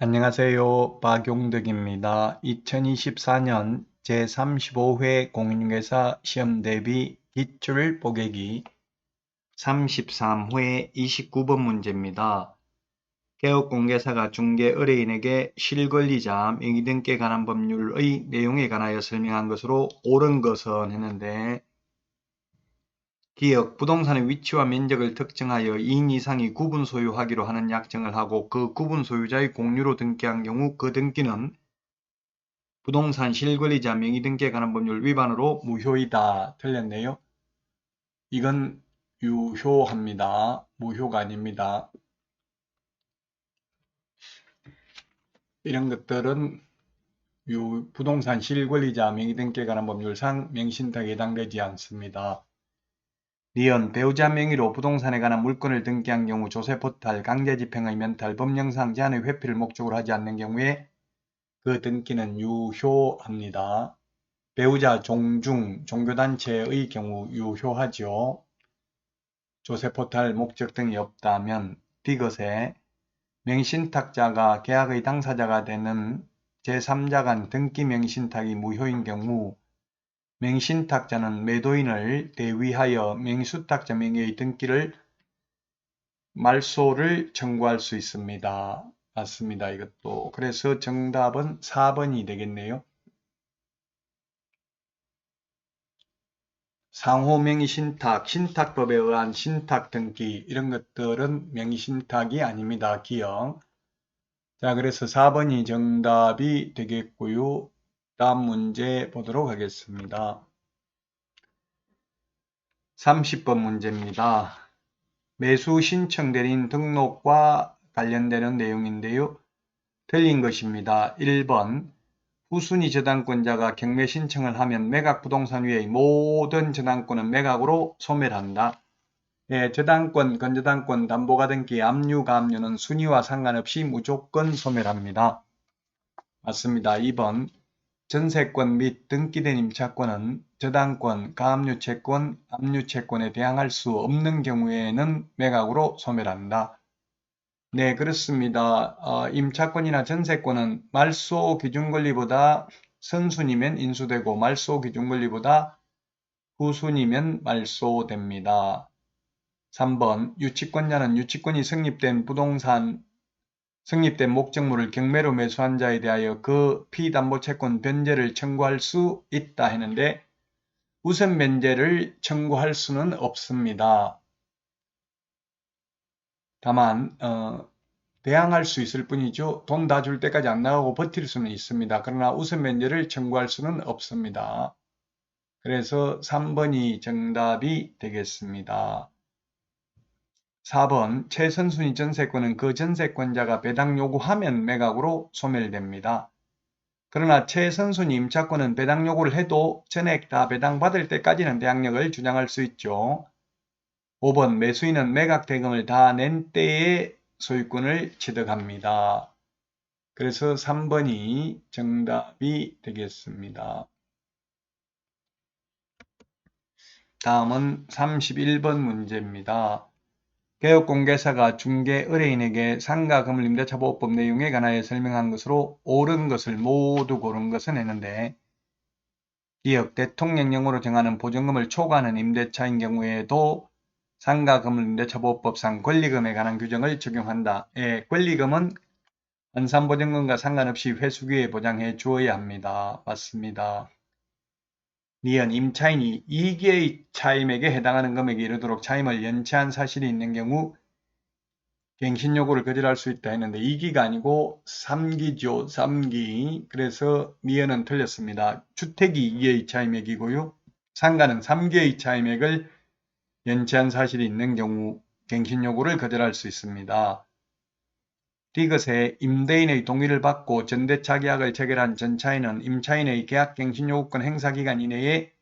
안녕하세요. 박용덕입니다. 2024년 제35회 공인중개사 시험 대비 기출 보객이 33회 29번 문제입니다. 개업공개사가 중개 의뢰인에게 실권리자 명의 등기에 관한 법률의 내용에 관하여 설명한 것으로 옳은 것은 했는데 기역, 부동산의 위치와 면적을 특정하여 2인 이상이 구분 소유하기로 하는 약정을 하고 그 구분 소유자의 공유로 등기한 경우 그 등기는 부동산 실권리자 명의 등기에 관한 법률 위반으로 무효이다. 틀렸네요. 이건 유효합니다. 무효가 아닙니다. 이런 것들은 유- 부동산 실권리자 명의 등기에 관한 법률상 명신탁에 해당되지 않습니다. 리언 배우자 명의로 부동산에 관한 물건을 등기한 경우 조세 포탈, 강제 집행의 면탈, 법령상 제한의 회피를 목적으로 하지 않는 경우에 그 등기는 유효합니다. 배우자 종중, 종교단체의 경우 유효하죠. 조세 포탈 목적 등이 없다면 디귿에 명신탁자가 계약의 당사자가 되는 제3자 간 등기 명신탁이 무효인 경우 맹신탁자는 매도인을 대위하여 맹수탁자 명의의 등기를 말소를 청구할 수 있습니다. 맞습니다. 이것도. 그래서 정답은 4번이 되겠네요. 상호 명의신탁, 신탁법에 의한 신탁 등기 이런 것들은 명의신탁이 아닙니다. 기억. 자, 그래서 4번이 정답이 되겠고요. 다음 문제 보도록 하겠습니다. 30번 문제입니다. 매수 신청 대리인 등록과 관련되는 내용인데요. 틀린 것입니다. 1번 후순위 저당권자가 경매 신청을 하면 매각 부동산 위의 모든 저당권은 매각으로 소멸한다. 예, 저당권, 건저당권, 담보가 등기, 압류, 가압류는 순위와 상관없이 무조건 소멸합니다. 맞습니다. 2번 전세권 및 등기된 임차권은 저당권, 가압류채권, 압류채권에 대항할 수 없는 경우에는 매각으로 소멸한다. 네, 그렇습니다. 어, 임차권이나 전세권은 말소 기준권리보다 선순위면 인수되고 말소 기준권리보다 후순위면 말소됩니다. 3번 유치권자는 유치권이 성립된 부동산 성립된 목적물을 경매로 매수한 자에 대하여 그 피담보채권 변제를 청구할 수 있다 했는데 우선 면제를 청구할 수는 없습니다. 다만 어, 대항할 수 있을 뿐이죠. 돈 다 줄 때까지 안 나가고 버틸 수는 있습니다. 그러나 우선 면제를 청구할 수는 없습니다. 그래서 3번이 정답이 되겠습니다. 4번 최선순위 전세권은 그 전세권자가 배당 요구하면 매각으로 소멸됩니다. 그러나 최선순위 임차권은 배당 요구를 해도 전액 다 배당받을 때까지는 대항력을 주장할 수 있죠. 5번 매수인은 매각 대금을 다 낸 때에 소유권을 취득합니다. 그래서 3번이 정답이 되겠습니다. 다음은 31번 문제입니다. 개업공개사가 중개 의뢰인에게 상가금을 임대차보호법 내용에 관하여 설명한 것으로 옳은 것을 모두 고른 것은 했는데 기업 대통령령으로 정하는 보증금을 초과하는 임대차인 경우에도 상가금을 임대차보호법상 권리금에 관한 규정을 적용한다. 예, 권리금은 안산보증금과 상관없이 회수기에 보장해 주어야 합니다. 맞습니다. 니은 임차인이 2개의 차임에게 해당하는 금액에 이르도록 차임을 연체한 사실이 있는 경우 갱신 요구를 거절할 수 있다 했는데 2기가 아니고 3기죠. 3기. 그래서 니은은 틀렸습니다. 주택이 2개의 차임액이고요. 상가는 3개의 차임액을 연체한 사실이 있는 경우 갱신 요구를 거절할 수 있습니다. 디귿에 임대인의 동의를 받고 전대차 계약을 체결한 전차인은 임차인의 계약갱신 요구권 행사 기간 이내에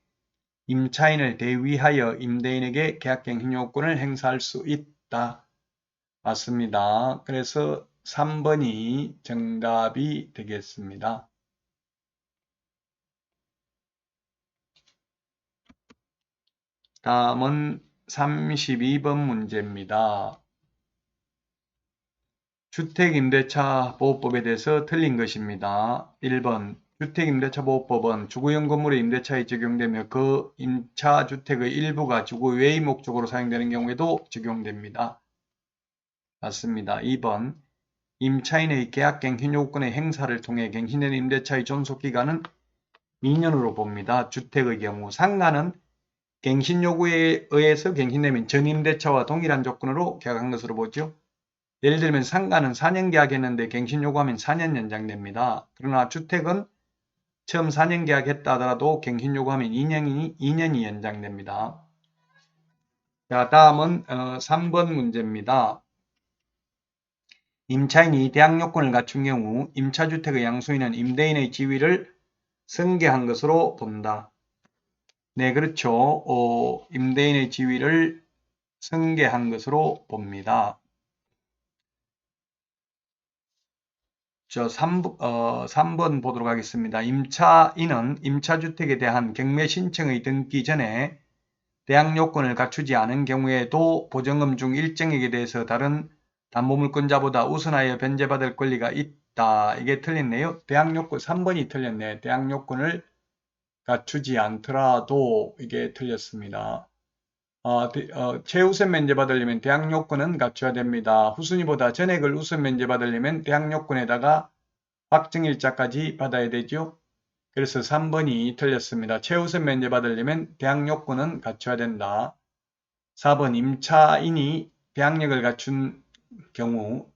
임차인을 대위하여 임대인에게 계약갱신 요구권을 행사할 수 있다. 맞습니다. 그래서 3번이 정답이 되겠습니다. 다음은 32번 문제입니다. 주택임대차 보호법에 대해서 틀린 것입니다. 1번 주택임대차 보호법은 주거용 건물의 임대차에 적용되며 그 임차 주택의 일부가 주거 외의 목적으로 사용되는 경우에도 적용됩니다. 맞습니다. 2번 임차인의 계약갱신 요건의 행사를 통해 갱신된 임대차의 존속기간은 2년으로 봅니다. 주택의 경우 상가는 갱신 요구에 의해서 갱신되면 전임대차와 동일한 조건으로 계약한 것으로 보죠. 예를 들면 상가는 4년 계약했는데 갱신 요구하면 4년 연장됩니다. 그러나 주택은 처음 4년 계약했다 하더라도 갱신 요구하면 2년이, 2년이 연장됩니다. 자, 다음은 어, 3번 문제입니다. 임차인이 대항 요건을 갖춘 경우 임차주택의 양수인은 임대인의 지위를 승계한 것으로 본다. 네, 그렇죠. 어, 임대인의 지위를 승계한 것으로 봅니다. 저 3, 어, 3번 보도록 하겠습니다. 임차인은 임차주택에 대한 경매 신청의 등기 전에 대항 요건을 갖추지 않은 경우에도 보증금 중 일정액에 대해서 다른 담보물권자보다 우선하여 변제받을 권리가 있다. 이게 틀렸네요. 대항 요건 3번이 틀렸네. 대항 요건을 갖추지 않더라도 이게 틀렸습니다. 어, 대, 어, 최우선 면제받으려면 대항 요건은 갖춰야 됩니다. 후순위보다 전액을 우선 면제받으려면 대항 요건에다가 확정일자까지 받아야 되죠. 그래서 3번이 틀렸습니다. 최우선 면제받으려면 대항 요건은 갖춰야 된다. 4번 임차인이 대항력을 갖춘 경우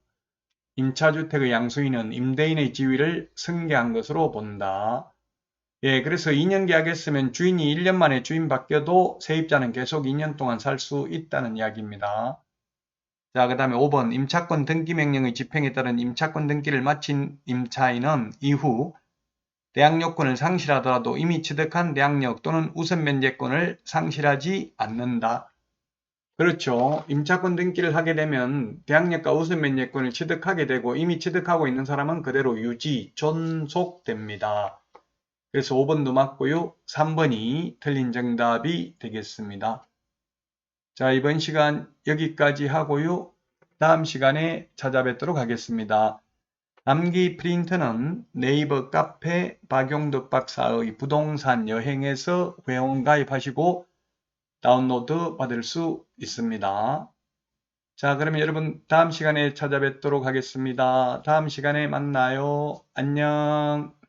임차주택의 양수인은 임대인의 지위를 승계한 것으로 본다. 예, 그래서 2년 계약했으면 주인이 1년 만에 주인 바뀌어도 세입자는 계속 2년 동안 살 수 있다는 이야기입니다. 자, 그 다음에 5번 임차권 등기 명령의 집행에 따른 임차권 등기를 마친 임차인은 이후 대항력권을 상실하더라도 이미 취득한 대항력 또는 우선 면제권을 상실하지 않는다. 그렇죠. 임차권 등기를 하게 되면 대항력과 우선 면제권을 취득하게 되고 이미 취득하고 있는 사람은 그대로 유지, 존속됩니다. 그래서 5번도 맞고요. 3번이 틀린 정답이 되겠습니다. 자, 이번 시간 여기까지 하고요. 다음 시간에 찾아뵙도록 하겠습니다. 남기 프린트는 네이버 카페 박용덕 박사의 부동산 여행에서 회원 가입하시고 다운로드 받을 수 있습니다. 자, 그러면 여러분 다음 시간에 찾아뵙도록 하겠습니다. 다음 시간에 만나요. 안녕.